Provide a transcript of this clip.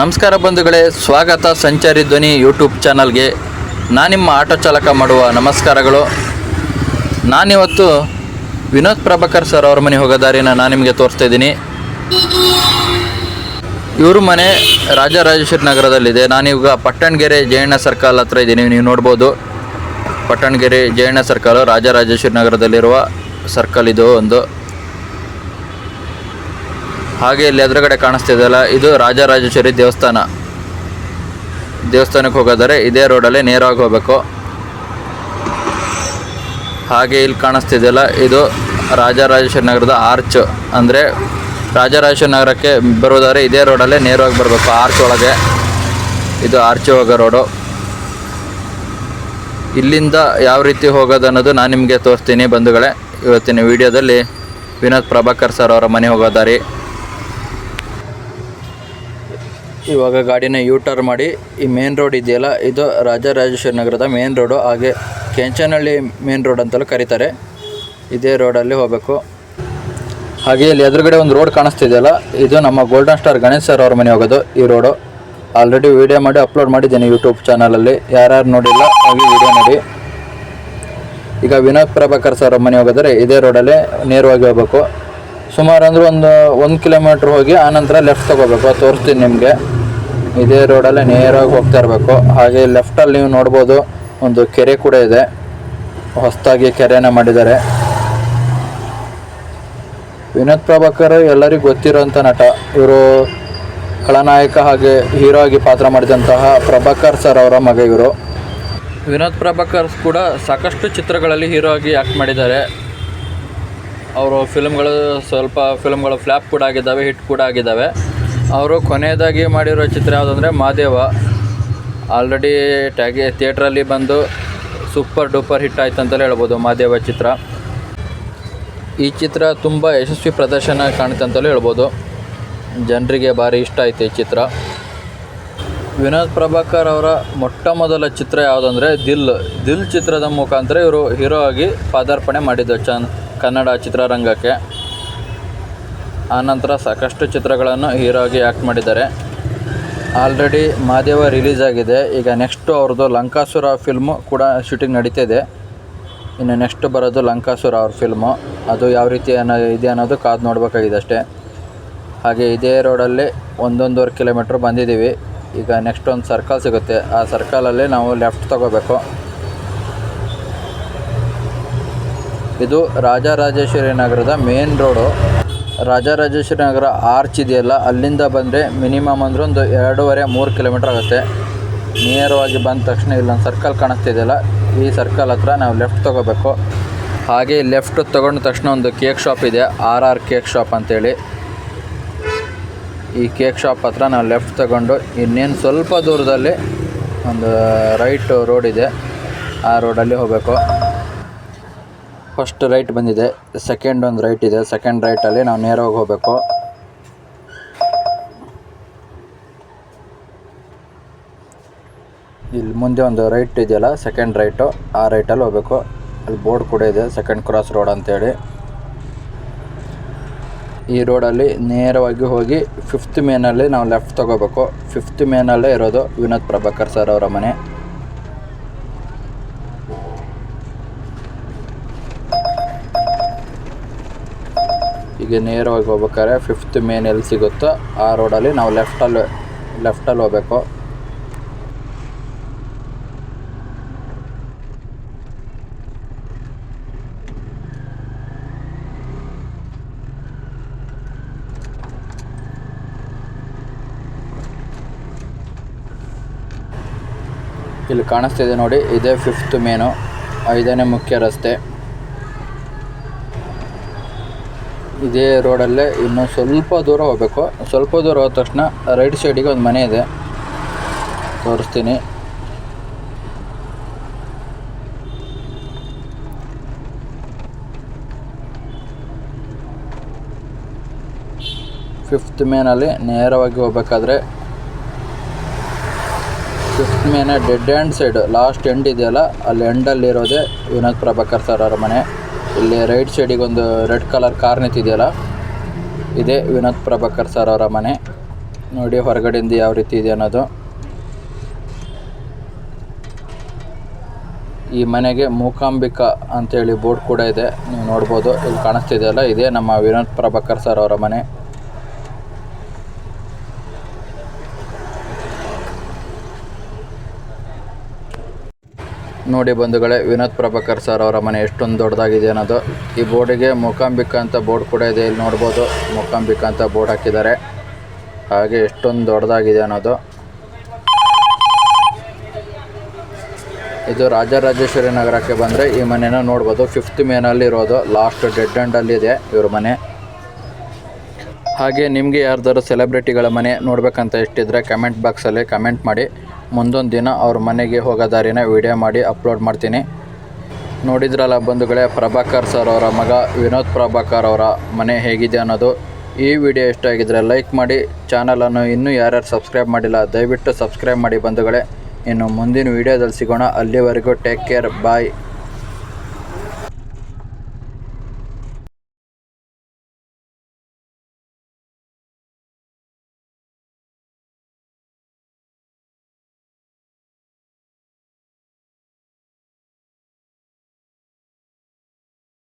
ನಮಸ್ಕಾರ ಬಂಧುಗಳೇ, ಸ್ವಾಗತ ಸಂಚಾರಿ ಧ್ವನಿ ಯೂಟ್ಯೂಬ್ ಚಾನಲ್ಗೆ. ನಾನು ನಿಮ್ಮ ಆಟೋ ಚಾಲಕ ಮಾಡುವ ನಮಸ್ಕಾರಗಳು. ನಾನಿವತ್ತು ವಿನೋದ್ ಪ್ರಭಾಕರ್ ಸರ್ ಅವ್ರ ಮನೆ ಹೋಗೋ ದಾರಿನ ನಾನು ನಿಮಗೆ ತೋರಿಸ್ತಾ ಇದ್ದೀನಿ. ಇವ್ರ ಮನೆ ರಾಜರಾಜೇಶ್ವರಿ ನಗರದಲ್ಲಿದೆ. ನಾನೀಗ ಪಟ್ಟಣಗೆರೆ ಜಯಣ್ಣ ಸರ್ಕಲ್ ಹತ್ರ ಇದ್ದೀನಿ. ನೀವು ನೋಡ್ಬೋದು. ಪಟ್ಟಣಗೆರೆ ಜಯಣ್ಣ ಸರ್ಕಲ್ ರಾಜರಾಜೇಶ್ವರಿ ನಗರದಲ್ಲಿರುವ ಸರ್ಕಲ್ ಇದು ಒಂದು. ಹಾಗೆ ಇಲ್ಲಿ ಎದುರುಗಡೆ ಕಾಣಿಸ್ತಿದೆಯಲ್ಲ ಇದು ರಾಜರಾಜೇಶ್ವರಿ ದೇವಸ್ಥಾನ. ದೇವಸ್ಥಾನಕ್ಕೆ ಹೋಗೋದಾರೆ ಇದೇ ರೋಡಲ್ಲಿ ನೇರವಾಗಿ ಹೋಗಬೇಕು. ಹಾಗೆ ಇಲ್ಲಿ ಕಾಣಿಸ್ತಿದೆಯಲ್ಲ ಇದು ರಾಜರಾಜೇಶ್ವರಿ ನಗರದ ಆರ್ಚ್. ಅಂದರೆ ರಾಜರಾಜೇಶ್ವರಿ ನಗರಕ್ಕೆ ಬರೋದಾದ್ರೆ ಇದೇ ರೋಡಲ್ಲೇ ನೇರವಾಗಿ ಬರಬೇಕು, ಆರ್ಚ್ ಒಳಗೆ. ಇದು ಆರ್ಚ್ ಹೋಗೋ ರೋಡು. ಇಲ್ಲಿಂದ ಯಾವ ರೀತಿ ಹೋಗೋದು ಅನ್ನೋದು ನಾನು ನಿಮಗೆ ತೋರಿಸ್ತೀನಿ ಬಂಧುಗಳೇ. ಇವತ್ತಿನ ವಿಡಿಯೋದಲ್ಲಿ ವಿನೋದ್ ಪ್ರಭಾಕರ್ ಸರ್ ಅವರ ಮನೆ ಹೋಗೋ ದಾರಿ. ಇವಾಗ ಗಾಡಿನ ಯೂ ಟರ್ನ್ ಮಾಡಿ ಈ ಮೇನ್ ರೋಡ್ ಇದೆಯಲ್ಲ, ಇದು ರಾಜರಾಜೇಶ್ವರಿ ನಗರದ ಮೇನ್ ರೋಡು ಹಾಗೆ ಕೆಂಚನಹಳ್ಳಿ ಮೇನ್ ರೋಡ್ ಅಂತಲೂ ಕರೀತಾರೆ. ಇದೇ ರೋಡಲ್ಲಿ ಹೋಗಬೇಕು. ಹಾಗೆ ಇಲ್ಲಿ ಎದುರುಗಡೆ ಒಂದು ರೋಡ್ ಕಾಣಿಸ್ತಿದೆಯಲ್ಲ, ಇದು ನಮ್ಮ ಗೋಲ್ಡನ್ ಸ್ಟಾರ್ ಗಣೇಶ್ ಸರ್ ಅವ್ರ ಮನೆ ಹೋಗೋದು ಈ ರೋಡು ಆಲ್ರೆಡಿ ವಿಡಿಯೋ ಮಾಡಿ ಅಪ್ಲೋಡ್ ಮಾಡಿದ್ದೀನಿ ಯೂಟ್ಯೂಬ್ ಚಾನಲಲ್ಲಿ ಯಾರ್ಯಾರು ನೋಡಿಲ್ಲ, ಹಾಗೆ ವೀಡಿಯೋ ನೋಡಿ. ಈಗ ವಿನೋದ್ ಪ್ರಭಾಕರ್ ಸರ್ ಅವ್ರ ಮನೆ ಹೋಗಿದ್ರೆ ಇದೇ ರೋಡಲ್ಲೇ ನೇರವಾಗಿ ಹೋಗ್ಬೇಕು. ಸುಮಾರು ಅಂದ್ರೆ ಒಂದು ಒಂದು ಕಿಲೋಮೀಟ್ರ್ ಹೋಗಿ ಆನಂತರ ಲೆಫ್ಟ್ ತಗೋಬೇಕು. ತೋರಿಸ್ತೀನಿ ನಿಮಗೆ. ಇದೇ ರೋಡಲ್ಲೇ ನೇರವಾಗಿ ಹೋಗ್ತಾ ಇರಬೇಕು. ಹಾಗೆ ಲೆಫ್ಟಲ್ಲಿ ನೀವು ನೋಡ್ಬೋದು ಒಂದು ಕೆರೆ ಕೂಡ ಇದೆ. ಹೊಸದಾಗಿ ಕೆರೆನ ಮಾಡಿದ್ದಾರೆ. ವಿನೋದ್ ಪ್ರಭಾಕರ್, ಎಲ್ಲರಿಗೂ ಗೊತ್ತಿರೋಂಥ ನಟ. ಇವರು ಖಳನಾಯಕ ಹಾಗೆ ಹೀರೋ ಆಗಿ ಪಾತ್ರ ಮಾಡಿದಂತಹ ಪ್ರಭಾಕರ್ ಸರ್ ಅವರ ಮಗ ಇವರು. ವಿನೋದ್ ಪ್ರಭಾಕರ್ ಕೂಡ ಸಾಕಷ್ಟು ಚಿತ್ರಗಳಲ್ಲಿ ಹೀರೋ ಆಗಿ ಆ್ಯಕ್ಟ್ ಮಾಡಿದ್ದಾರೆ. ಅವರು ಫಿಲ್ಮ್ಗಳು ಸ್ವಲ್ಪ ಫಿಲ್ಮ್ಗಳು ಫ್ಲ್ಯಾಪ್ ಕೂಡ ಆಗಿದ್ದಾವೆ ಹಿಟ್ ಕೂಡ ಆಗಿದ್ದಾವೆ. ಅವರು ಕೊನೆಯದಾಗಿ ಮಾಡಿರೋ ಚಿತ್ರ ಯಾವುದಂದರೆ ಮಾದೇವ ಆಲ್ರೆಡಿ ಟ್ಯಾಗಿ ಥಿಯೇಟ್ರಲ್ಲಿ ಬಂದು ಸೂಪರ್ ಡೂಪರ್ ಹಿಟ್ ಆಯ್ತು ಅಂತಲೇ ಹೇಳ್ಬೋದು ಮಾದೇವ ಚಿತ್ರ. ಈ ಚಿತ್ರ ತುಂಬ ಯಶಸ್ವಿ ಪ್ರದರ್ಶನ ಕಾಣುತ್ತೆ ಅಂತಲೂ ಹೇಳ್ಬೋದು. ಜನರಿಗೆ ಭಾರಿ ಇಷ್ಟ ಆಯಿತು ಈ ಚಿತ್ರ. ವಿನೋದ್ ಪ್ರಭಾಕರ್ ಅವರ ಮೊಟ್ಟ ಮೊದಲ ಚಿತ್ರ ಯಾವುದಂದರೆ ದಿಲ್. ದಿಲ್ ಚಿತ್ರದ ಮುಖಾಂತರ ಇವರು ಹೀರೋ ಆಗಿ ಪಾದಾರ್ಪಣೆ ಮಾಡಿದ್ದು ಚನ್ ಕನ್ನಡ ಚಿತ್ರರಂಗಕ್ಕೆ. ಆನಂತರ ಸಾಕಷ್ಟು ಚಿತ್ರಗಳನ್ನು ಹೀರೋ ಆಗಿ ಆ್ಯಕ್ಟ್ ಮಾಡಿದ್ದಾರೆ. ಆಲ್ರೆಡಿ ಮಾದೇವ ರಿಲೀಸ್ ಆಗಿದೆ. ಈಗ ನೆಕ್ಸ್ಟು ಅವ್ರದ್ದು ಲಂಕಾಸುರ ಫಿಲ್ಮು ಕೂಡ ಶೂಟಿಂಗ್ ಇದೆ ಇನ್ನು ನೆಕ್ಸ್ಟ್ ಬರೋದು ಲಂಕಾಸುರ ಅವ್ರ ಫಿಲ್ಮು ಅದು ಯಾವ ರೀತಿ ಅನ್ನೋ ಇದೆ ಅನ್ನೋದು ಕಾದು ನೋಡಬೇಕಾಗಿದೆ ಅಷ್ಟೇ. ಹಾಗೆ ಇದೇ ರೋಡಲ್ಲಿ ಒಂದೊಂದೂವರೆ ಕಿಲೋಮೀಟ್ರ್ ಬಂದಿದ್ದೀವಿ. ಈಗ ನೆಕ್ಸ್ಟ್ ಒಂದು ಸರ್ಕಲ್ ಸಿಗುತ್ತೆ. ಆ ಸರ್ಕಲಲ್ಲಿ ನಾವು ಲೆಫ್ಟ್ ತಗೋಬೇಕು. ಇದು ರಾಜರಾಜೇಶ್ವರಿ ನಗರದ main road Rajarajeshwari Nagar arch ಇದೆಯಲ್ಲ, ಅಲ್ಲಿಂದ ಬಂದರೆ ಮಿನಿಮಮ್ ಅಂದ್ರೆ ಒಂದು ಎರಡೂವರೆ, ಮೂರು ಕಿಲೋಮೀಟ್ರ್ ಆಗುತ್ತೆ. ನೇರವಾಗಿ ಬಂದ ತಕ್ಷಣ ಇಲ್ಲೊಂದು ಸರ್ಕಲ್ ಕಾಣಿಸ್ತಿದೆಯಲ್ಲ ಈ ಸರ್ಕಲ್ ಹತ್ರ ನಾವು ಲೆಫ್ಟ್ ತೊಗೋಬೇಕು. ಹಾಗೆ ಲೆಫ್ಟ್ ತೊಗೊಂಡ ತಕ್ಷಣ ಒಂದು ಕೇಕ್ ಶಾಪ್ ಇದೆ ಆರ್ ಆರ್ ಕೇಕ್ ಶಾಪ್ ಅಂತೇಳಿ. ಈ ಕೇಕ್ ಶಾಪ್ ಹತ್ರ ನಾವು ಲೆಫ್ಟ್ ತಗೊಂಡು ಇನ್ನೇನು ಸ್ವಲ್ಪ ದೂರದಲ್ಲಿ ಒಂದು ರೈಟ್ ರೋಡ್ ಇದೆ, ಆ ರೋಡಲ್ಲಿ ಹೋಗಬೇಕು. ಫಸ್ಟ್ ರೈಟ್ ಬಂದಿದೆ ಸೆಕೆಂಡ್ ಒಂದು ರೈಟ್ ಇದೆ. ಸೆಕೆಂಡ್ ರೈಟಲ್ಲಿ ನಾವು ನೇರವಾಗಿ ಹೋಗಬೇಕು. ಇಲ್ಲಿ ಮುಂದೆ ಒಂದು ರೈಟ್ ಇದೆಯಲ್ಲ ಸೆಕೆಂಡ್ ರೈಟು ಆ ರೈಟಲ್ಲಿ ಹೋಗಬೇಕು. ಅಲ್ಲಿ ಬೋರ್ಡ್ ಕೂಡ ಇದೆ ಸೆಕೆಂಡ್ ಕ್ರಾಸ್ ರೋಡ್ ಅಂತೇಳಿ. ಈ ರೋಡಲ್ಲಿ ನೇರವಾಗಿ ಹೋಗಿ ಫಿಫ್ತ್ ಮೇನಲ್ಲಿ ನಾವು ಲೆಫ್ಟ್ ತಗೋಬೇಕು. ಫಿಫ್ತ್ ಮೇನಲ್ಲೇ ಇರೋದು ವಿನೋದ್ ಪ್ರಭಾಕರ್ ಸರ್ ಅವರ ಮನೆ. ಈಗ ನೇರವಾಗಿ ಹೋಗ್ಬೇಕಾದ್ರೆ ಫಿಫ್ತ್ ಮೇನ್ ಎಲ್ಲಿ ಸಿಗುತ್ತೋ ಆ ರೋಡಲ್ಲಿ ನಾವು ಲೆಫ್ಟಲ್ಲಿ ಲೆಫ್ಟಲ್ಲಿ ಹೋಗ್ಬೇಕು. ಇಲ್ಲಿ ಕಾಣಿಸ್ತಿದೆ ನೋಡಿ, ಇದೇ ಫಿಫ್ತ್ ಮೇನು ಐದನೇ ಮುಖ್ಯ ರಸ್ತೆ. ಇದೇ ರೋಡಲ್ಲೇ ಇನ್ನು ಸ್ವಲ್ಪ ದೂರ ಹೋಗಬೇಕು. ಸ್ವಲ್ಪ ದೂರ ಹೋದ ತಕ್ಷಣ ರೈಟ್ ಸೈಡಿಗೆ ಒಂದು ಮನೆ ಇದೆ. ತೋರಿಸ್ತೀನಿ. ಫಿಫ್ತ್ ಮೇನಲ್ಲಿ ನೇರವಾಗಿ ಹೋಗ್ಬೇಕಾದ್ರೆ fifth main dead hand side last end ಇದೆಯಲ್ಲ, ಅಲ್ಲಿ ಎಂಡಲ್ಲಿ ಇರೋದೇ ವಿನೋದ್ ಪ್ರಭಾಕರ್ ಸರ್ ಅವರ ಮನೆ. ಇಲ್ಲಿ ರೈಟ್ ಸೈಡಿಗೆ ಒಂದು ರೆಡ್ ಕಲರ್ ಕಾರ್ ನಿಂತಿದೆಯಲ್ಲ? ಇದೇ ವಿನೋದ್ ಪ್ರಭಾಕರ್ ಸರ್ ಅವರ ಮನೆ. ನೋಡಿ ಹೊರಗಡೆಯಿಂದ ಯಾವ ರೀತಿ ಇದೆ ಅನ್ನೋದು. ಈ ಮನೆಗೆ ಮೂಕಾಂಬಿಕಾ ಅಂತೇಳಿ ಬೋರ್ಡ್ ಕೂಡ ಇದೆ. ನೀವು ನೋಡ್ಬೋದು. ಇಲ್ಲಿ ಕಾಣಿಸ್ತಿದೆಯಲ್ಲ? ಇದೇ ನಮ್ಮ ವಿನೋದ್ ಪ್ರಭಾಕರ್ ಸರ್ ಅವರ ಮನೆ. ನೋಡಿ ಬಂಧುಗಳೇ, ವಿನೋದ್ ಪ್ರಭಾಕರ್ ಸರ್ ಅವರ ಮನೆ ಎಷ್ಟೊಂದು ದೊಡ್ಡದಾಗಿದೆ ಅನ್ನೋದು. ಈ ಬೋರ್ಡಿಗೆ ಮೂಕಾಂಬಿಕಾ ಅಂತ ಬೋರ್ಡ್ ಕೂಡ ಇದೆ, ಇಲ್ಲಿ ನೋಡ್ಬೋದು. ಮೂಕಾಂಬಿಕಾ ಅಂತ ಬೋರ್ಡ್ ಹಾಕಿದ್ದಾರೆ. ಹಾಗೆ ಎಷ್ಟೊಂದು ದೊಡ್ಡದಾಗಿದೆ ಅನ್ನೋದು. ಇದು ರಾಜರಾಜೇಶ್ವರಿ ನಗರಕ್ಕೆ ಬಂದರೆ ಈ ಮನೆನ ನೋಡ್ಬೋದು. ಫಿಫ್ತ್ ಮೇನಲ್ಲಿ ಇರೋದು ಲಾಸ್ಟ್ ಡೆಡ್ ಎಂಡಲ್ಲಿ ಇದೆ ಇವ್ರ ಮನೆ. ಹಾಗೆ ನಿಮಗೆ ಯಾರ್ದಾರು ಸೆಲೆಬ್ರಿಟಿಗಳ ಮನೆ ನೋಡಬೇಕಂತ ಇಷ್ಟಿದ್ರೆ ಕಮೆಂಟ್ ಬಾಕ್ಸಲ್ಲಿ ಕಮೆಂಟ್ ಮಾಡಿ. ಮುಂದೊಂದು ದಿನ ಅವ್ರ ಮನೆಗೆ ಹೋಗೋ ದಾರಿನ ವಿಡಿಯೋ ಮಾಡಿ ಅಪ್ಲೋಡ್ ಮಾಡ್ತೀನಿ. ನೋಡಿದ್ರಲ್ಲ ಬಂಧುಗಳೇ, ಪ್ರಭಾಕರ್ ಸರ್ ಅವರ ಮಗ ವಿನೋದ್ ಪ್ರಭಾಕರ್ ಅವರ ಮನೆ ಹೇಗಿದೆ ಅನ್ನೋದು. ಈ ವಿಡಿಯೋ ಇಷ್ಟ ಆಗಿದ್ದರೆ ಲೈಕ್ ಮಾಡಿ ಚಾನಲನ್ನು ಇನ್ನೂ ಯಾರ್ಯಾರು ಸಬ್ಸ್ಕ್ರೈಬ್ ಮಾಡಿಲ್ಲ, ದಯವಿಟ್ಟು ಸಬ್ಸ್ಕ್ರೈಬ್ ಮಾಡಿ ಬಂಧುಗಳೇ. ಇನ್ನು ಮುಂದಿನ ವಿಡಿಯೋದಲ್ಲಿ ಸಿಗೋಣ. ಅಲ್ಲಿವರೆಗೂ ಟೇಕ್ ಕೇರ್ ಬಾಯ್